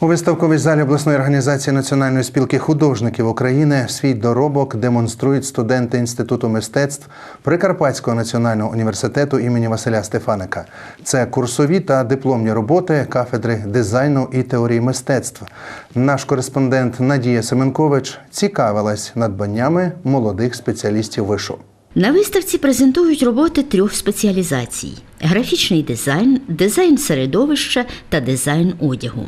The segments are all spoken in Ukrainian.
У виставковій залі обласної організації Національної спілки художників України свій доробок демонструють студенти Інституту мистецтв Прикарпатського національного університету імені Василя Стефаника. Це курсові та дипломні роботи кафедри дизайну і теорії мистецтв. Наш кореспондент Надія Семенкович цікавилась надбаннями молодих спеціалістів вишу. На виставці презентують роботи трьох спеціалізацій: графічний дизайн, дизайн середовища та дизайн одягу.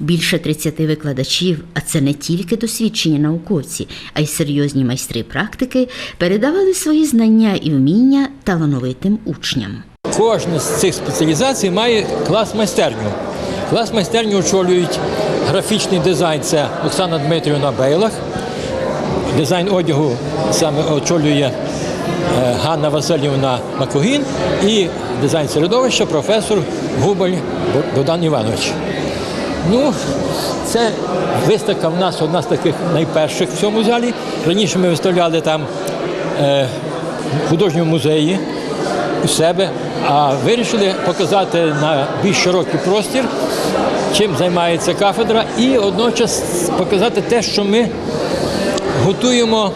Більше 30 викладачів, а це не тільки досвідчені науковці, а й серйозні майстри практики, передавали свої знання і вміння талановитим учням. Кожна з цих спеціалізацій має клас майстерню. Клас майстерню очолюють графічний дизайн це Оксана Дмитрівна Бейлах. Дизайн одягу саме очолює Ганна Васильівна Макогін і дизайн середовища професор Губаль Богдан Іванович. Ну, це виставка в нас одна з таких найперших в цьому залі. Раніше ми виставляли там е, художньому музеї у себе, а вирішили показати на більш широкий простір, чим займається кафедра, і одночас показати те, що ми готуємо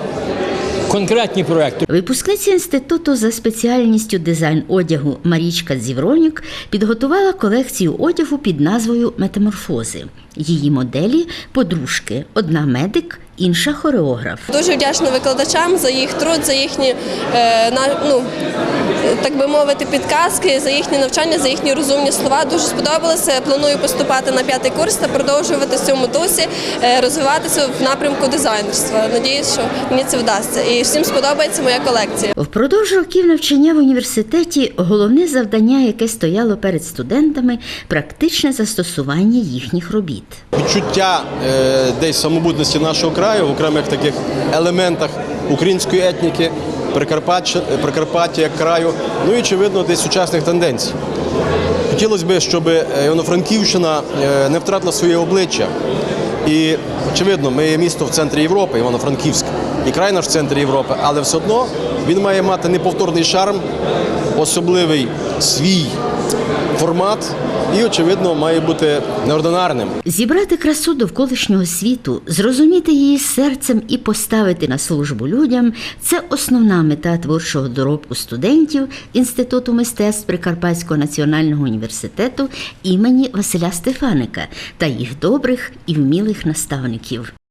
конкретні проекти. Випускниця інституту за спеціальністю дизайн одягу Марічка Зівронюк підготувала колекцію одягу під назвою Метаморфози. Її моделі подружки: одна медик, інша хореограф. Дуже вдячна викладачам за їх труд, за їхні е, на, ну, так би мовити, підказки, за їхнє навчання, за їхні розумні слова. Дуже сподобалося. Планую поступати на п'ятий курс та продовжувати в цьому дусі, е, розвиватися в напрямку дизайнерства. Надіюсь, що мені це вдасться. І всім сподобається моя колекція. Впродовж років навчання в університеті головне завдання, яке стояло перед студентами, практичне застосування їхніх робіт. відчуття е, десь самобутності нашого краю в окремих таких елементах української етніки, Прикарпаття, як краю, ну і очевидно десь сучасних тенденцій. Хотілося б, щоб Івано-Франківщина е, не втратила своє обличчя. І очевидно, ми є місто в центрі Європи, Івано-Франківськ, і край наш в центрі Європи, але все одно він має мати неповторний шарм, особливий свій формат і, очевидно, має бути неординарним. Зібрати красу довколишнього світу, зрозуміти її серцем і поставити на службу людям це основна мета творчого доробку студентів Інституту мистецтв Прикарпатського національного університету імені Василя Стефаника та їх добрих і вмілих наставників.